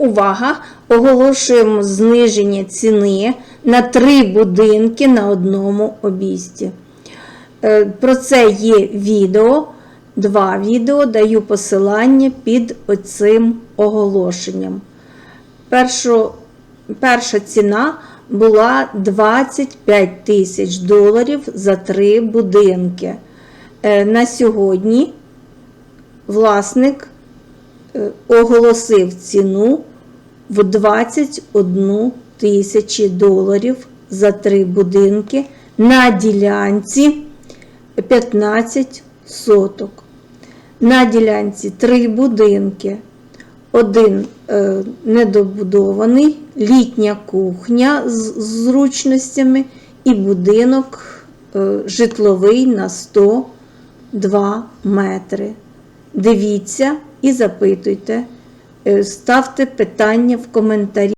Увага! Оголошуємо зниження ціни на три будинки на одному обійсті. Е, Про це є відео, два відео, даю посилання під оцим оголошенням. Першу, перша ціна була 25 тисяч доларів за три будинки. Е, На сьогодні власник е, оголосив ціну в 21 тисячі доларів за три будинки на ділянці 15 соток. На ділянці три будинки. Один е, недобудований, літня кухня з зручностями і будинок е, житловий на 102 метри. Дивіться і запитуйте, ставте питання в коментарі.